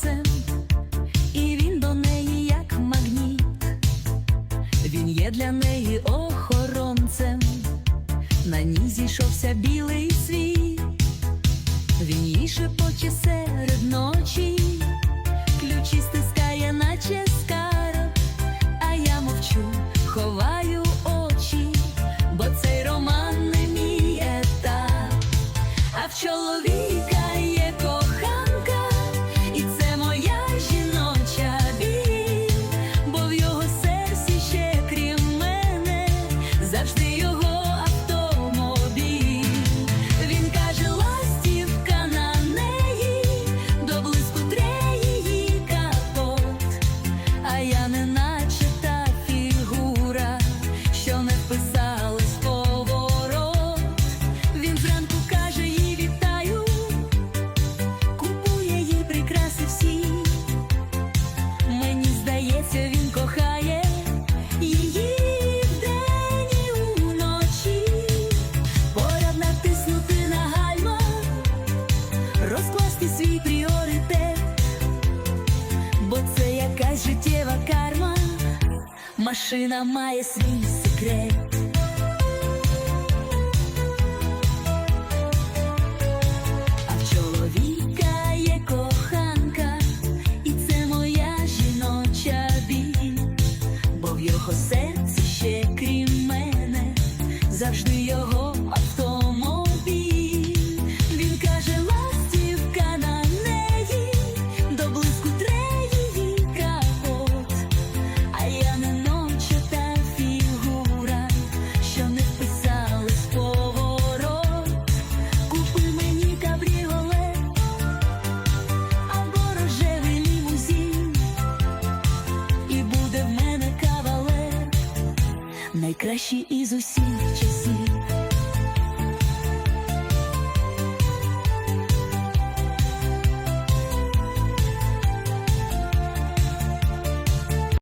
серцем, і він до неї як магніт, він є для неї охоронцем, на ній зійшовся білий світ, він їй шепоче серед ночі, ключі стискає, наче скарб, а я мовчу, ховаю очі, бо цей роман не мій етап. А в чоловіка завжди його автомобіль. Він каже, ластівка на неї, до блиску капот, а я не та фігура, що не вписалась в. Він зранку каже їй вітаю, купує їй прикраси всі. Мені здається, він кохає розкласти свій пріоритет, бо це якась життєва карма, машина має свій секрет. А в чоловіка є коханка, і це моя жіноча біль, бо в його серці ще крім мене, найкращий із усіх часів.